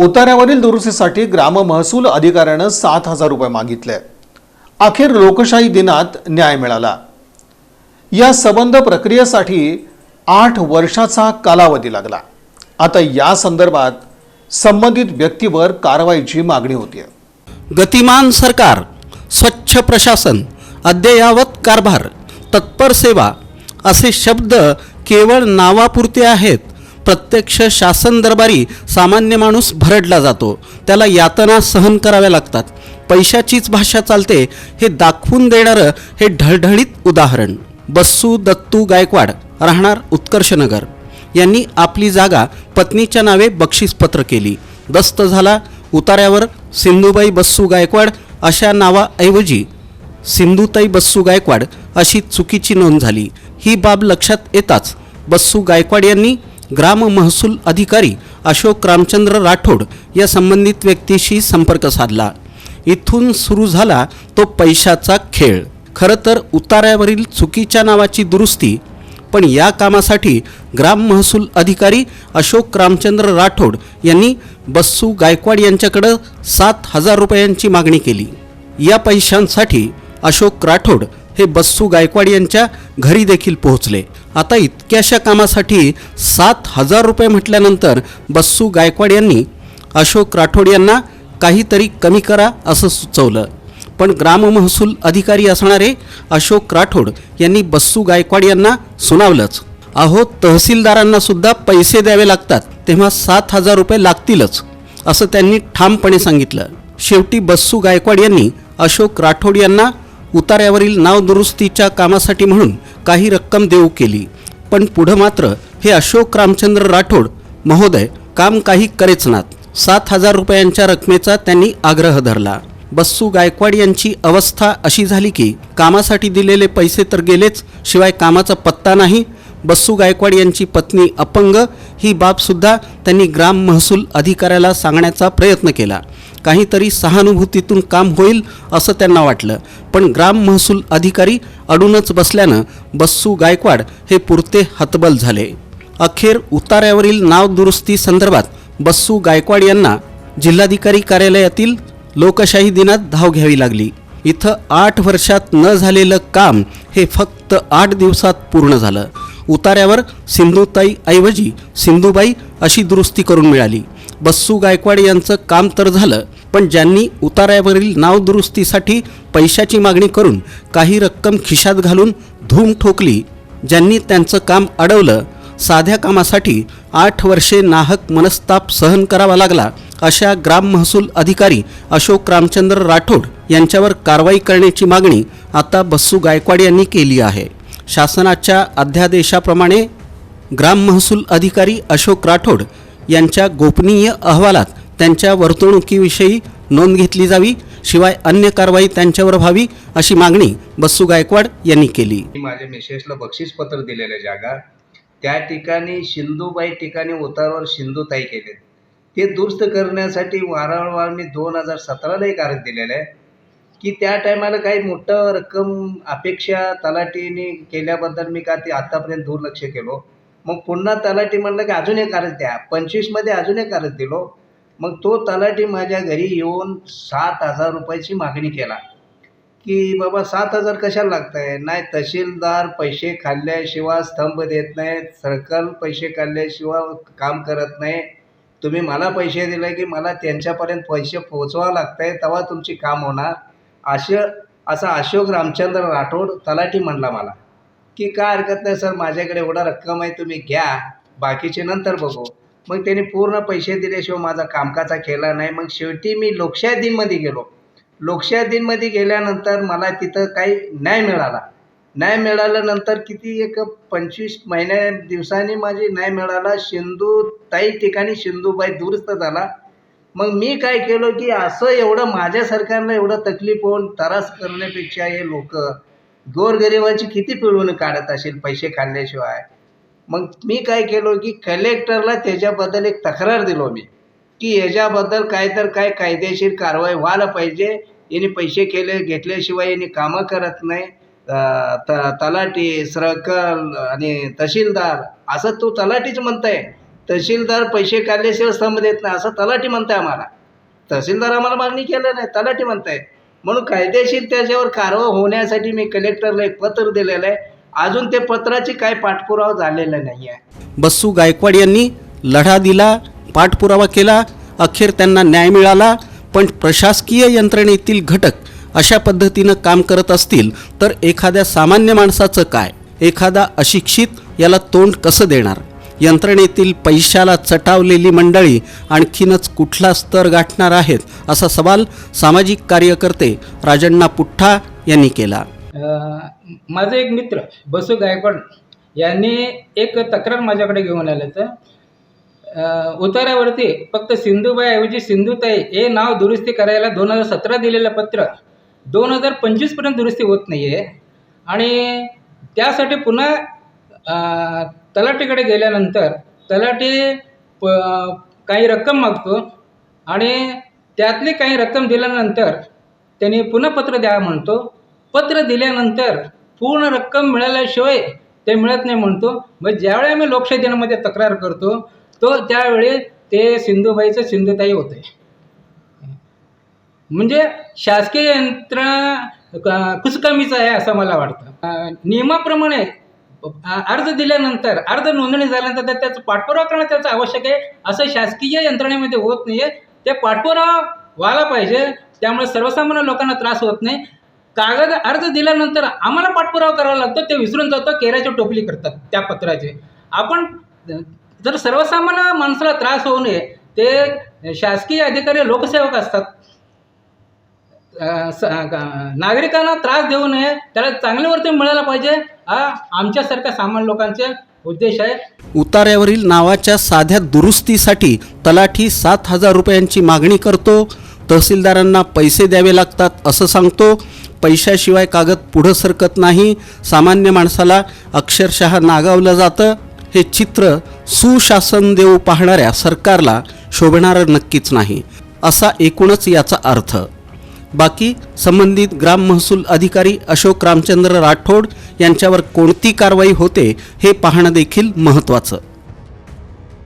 उताऱ्यावरील दुरुस्तीसाठी ग्राम महसूल अधिकाऱ्यानं सात हजार रुपये मागितले. अखेर लोकशाही दिनात न्याय मिळाला. या संबंध प्रक्रियेसाठी आठ वर्षाचा कालावधी लागला. आता या संदर्भात संबंधित व्यक्तीवर कारवाईची मागणी होती गतिमान सरकार स्वच्छ प्रशासन अद्ययावत कारभार तत्पर सेवा असे शब्द केवळ नावापुरते आहेत प्रत्यक्ष शासन दरबारी सामान्य माणूस भरडला जातो. त्याला यातना सहन कराव्या लागतात. पैशाचीच भाषा चालते हे दाखवून देणारं हे ढळढळीत उदाहरण. बस्सू दत्तू गायकवाड राहणार उत्कर्षनगर. यांनी आपली जागा पत्नीच्या नावे बक्षीसपत्र केली. दस्त झाला उतार्यावर सिंधुबाई बस्सू गायकवाड अशा नावाऐवजी सिंधुताई बस्सू गायकवाड अशी चुकीची नोंद झाली. ही बाब लक्षात येताच बस्सू गायकवाड यांनी ग्राम महसूल अधिकारी अशोक रामचंद्र राठोड या संबंधित व्यक्तीशी संपर्क साधला. इथून सुरू झाला तो पैशाचा खेळ. खरं तर उतार्यावरील चुकीच्या नावाची दुरुस्ती पण या कामासाठी ग्राम महसूल अधिकारी अशोक रामचंद्र राठोड यांनी बस्सू गायकवाड यांच्याकडं सात हजार रुपयांची मागणी केली. या पैशांसाठी अशोक राठोड हे बस्सू गायकवाड यांच्या घरी देखील पोहोचले. आता इतक्याशा कामासाठी सात हजार रुपये म्हटल्यानंतर बस्सू गायकवाड यांनी अशोक राठोड यांना काहीतरी कमी करा असं सुचवलं. पण ग्राम महसूल अधिकारी असणारे अशोक राठोड यांनी बस्सू गायकवाड यांना सुनावलंच. अहो तहसीलदारांना सुद्धा पैसे द्यावे लागतात तेव्हा सात हजार रुपये लागतीलच असं त्यांनी ठामपणे सांगितलं. शेवटी बस्सू गायकवाड यांनी अशोक राठोड यांना उतार्यावरील नावदुरुस्तीच्या कामासाठी म्हणून काही रक्कम देऊ केली. पण पुढं मात्र हे अशोक रामचंद्र राठोड महोदय काम काही करेच नात. सात हजार रुपयांच्या रकमेचा त्यांनी आग्रह धरला. बस्सू गायकवाड यांची अवस्था अशी झाली की कामासाठी दिलेले पैसे तर गेलेच शिवाय कामाचा पत्ता नाही. बस्सू गायकवाड यांची पत्नी अपंग ही बाबसुद्धा त्यांनी ग्राम महसूल अधिकाऱ्याला सांगण्याचा प्रयत्न केला. काहीतरी सहानुभूतीतून काम होईल असं त्यांना वाटलं. पण ग्राम महसूल अधिकारी अडूनच बसल्यानं बस्सू गायकवाड हे पुरते हतबल झाले. अखेर उतार्यावरील नाव दुरुस्ती संदर्भात बस्सू गायकवाड यांना जिल्हाधिकारी कार्यालयातील लोकशाही दिनात धाव घ्यावी लागली. इथं आठ वर्षात न झालेलं काम हे फक्त आठ दिवसात पूर्ण झालं. उतार्यावर सिंधुताई ऐवजी सिंधुबाई अशी दुरुस्ती करून मिळाली. बस्सू गायकवाड यांचं काम तर झालं पण ज्यांनी उतार्यावरील नावदुरुस्तीसाठी पैशाची मागणी करून काही रक्कम खिशात घालून धूम ठोकली ज्यांनी त्यांचं काम अडवलं साध्या कामासाठी आठ वर्षे नाहक मनस्ताप सहन करावा लागला अशा ग्राम महसूल अधिकारी अशोक रामचंद्र राठोड यांच्यावर कारवाई करण्याची मागणी आता बस्सू गायकवाड यांनी केली आहे. शासनाच्या अध्यादेशाप्रमाणे ग्राम महसूल अधिकारी अशोक राठोड यांच्या गोपनीय अहवालात त्यांच्या वर्तणुकीविषयी नोंद घेतली जावी शिवाय अन्य कारवाई त्यांच्यावर व्हावी अशी मागणी बस्सू गायकवाड यांनी केली. माझ्या मिसेसला बक्षीसपत्र दिलेलं जागा त्या ठिकाणी शिंदूबाई ठिकाणी उतारावर शिंदूताई केले ते दुरुस्त करण्यासाठी वारंवार मी दोन हजार सतराला एक अर्ज दिलेला आहे की त्या टायमाला काही मोठं रक्कम अपेक्षा तलाटीने केल्याबद्दल मी का ते आत्तापर्यंत दुर्लक्ष केलो. मग पुन्हा तलाठी म्हणलं की अजून एक अर्ज द्या. पंचवीसमध्ये अजून एक अर्ज दिलो. मग तो तलाठी माझ्या घरी येऊन सात हजार रुपयाची मागणी केला. की बाबा सात हजार कशाला लागत आहे नाही तहसीलदार पैसे खाल्ल्याशिवाय स्तंभ देत नाहीत सर्कल पैसे काढल्याशिवाय काम करत नाही. तुम्ही मला पैसे दिले की मला त्यांच्यापर्यंत पैसे पोचवावं लागत आहे तेव्हा तुमची काम होणार. असं असा अशोक रामचंद्र राठोड तलाठी म्हणला मला. की काय हरकत नाही सर माझ्याकडे एवढा रक्कम आहे तुम्ही घ्या. बाकीचे नंतर बघू. मग त्यांनी पूर्ण पैसे दिल्याशिवाय माझा कामकाजा केला नाही. मग शेवटी मी लोकशाही दिनमध्ये गेलो. लोकशाही दिनमध्ये गेल्यानंतर मला तिथं काही न्याय मिळाला. न्याय मिळाल्यानंतर किती एक पंचवीस महिन्या दिवसांनी माझी न्याय मिळाला. सिंधू ताई ठिकाणी शिंदूबाई दुरुस्त झाला. मग मी काय केलं की असं एवढं माझ्या सरकारला एवढं तकलीफ होऊन त्रास करण्यापेक्षा हे लोक गोरगरिबांची किती पिळवून काढत असेल पैसे खाल्ल्याशिवाय? मग मी काय केलो की कलेक्टरला त्याच्याबद्दल एक तक्रार दिलो मी की याच्याबद्दल काय तर काय कायदेशीर कारवाई व्हायला पाहिजे. यांनी पैसे केले घेतल्याशिवाय याने कामं करत नाही. त तलाठी सर्कल आणि तहसीलदार असं तो तलाठीच म्हणत आहे तहसीलदार पैसे काढल्याशिवाय स्तंभ देत नाही असं तलाठी म्हणताय आम्हाला. तहसीलदार आम्हाला मागणी केलं नाही तलाठी म्हणताय. म्हणून कायदेशीर त्याच्यावर कारवाई होण्यासाठी मी कलेक्टरला एक पत्र दिलेलं आहे. अजून ते पत्राची काय पाठपुरावा झालेला नाही आहे. बस्सू गायकवाड यांनी लढा दिला पाठपुरावा केला अखेर त्यांना न्याय मिळाला पण प्रशासकीय यंत्रणेतील घटक अशा पद्धतीनं काम करत असतील तर एखाद्या सामान्य माणसाचं काय? एखादा अशिक्षित याला तोंड कसं देणार? यंत्रणेतील पैशाला चटावलेली मंडळी आणखीनच कुठला स्तर गाठणार आहेत असा सवाल सामाजिक कार्यकर्ते राजण्णा पुठ्ठा यांनी केला. अ, माझा एक मित्र बसू गायकवाड यांनी एक तक्रार माझ्याकडे घेऊन आलं तर उतारावरती फक्त सिंधुबाईऐवजी सिंधुताई हे नाव दुरुस्ती करायला दोन हजार सतरा दिलेलं पत्र दोन हजार पंचवीसपर्यंत दुरुस्ती होत नाही आहे आणि त्यासाठी पुन्हा तलाठीकडे गेल्यानंतर तलाठी प काही रक्कम मागतो आणि त्यातली काही रक्कम दिल्यानंतर त्यांनी पुन्हा पत्र द्या म्हणतो. पत्र दिल्यानंतर पूर्ण रक्कम मिळाल्याशिवाय ते मिळत नाही म्हणतो. मग ज्यावेळी आम्ही लोकशाही दिनामध्ये तक्रार करतो तो त्यावेळी ते सिंधुबाईचं सिंधुताई होते. म्हणजे शासकीय यंत्रणा क- कुचकामीचं आहे असं मला वाटतं. नियमाप्रमाणे अर्ज दिल्यानंतर अर्ज नोंदणी झाल्यानंतर त्याचा पाठपुरावा करणं त्याचं आवश्यक आहे. असं शासकीय यंत्रणेमध्ये होत नाही आहे ते पाठपुरावा व्हायला पाहिजे. त्यामुळे सर्वसामान्य लोकांना त्रास होत नाही. कागद अर्ज दिल्यानंतर आम्हाला पाठपुरावा करावा लागतो. ते विसरून जातो केराची टोपली करतात त्या पत्राचे. आपण जर सर्वसामान्य माणसाला त्रास होऊ नये ते शासकीय अधिकारी लोकसेवक असतात. नागरिकांना त्रास देऊ नये. त्याला चांगली वर्तन मिळायला पाहिजे. हा आमच्यासारख्या सामान्य लोकांचे उद्देश आहे. उतार्यावरील नावाच्या साध्या दुरुस्तीसाठी तलाठी सात हजार रुपयांची मागणी करतो. तहसीलदारांना पैसे द्यावे लागतात असं सांगतो. पैशाशिवाय कागद पुढं सरकत नाही. सामान्य माणसाला अक्षरशः नागावलं जातं. हे चित्र सुशासन देऊ पाहणाऱ्या सरकारला शोभणारं नक्कीच नाही. असा एकूणच याचा अर्थ. बाकी संबंधित ग्राम महसूल अधिकारी अशोक रामचंद्र राठोड यांच्यावर कोणती कारवाई होते हे पाहणं देखील महत्त्वाचं.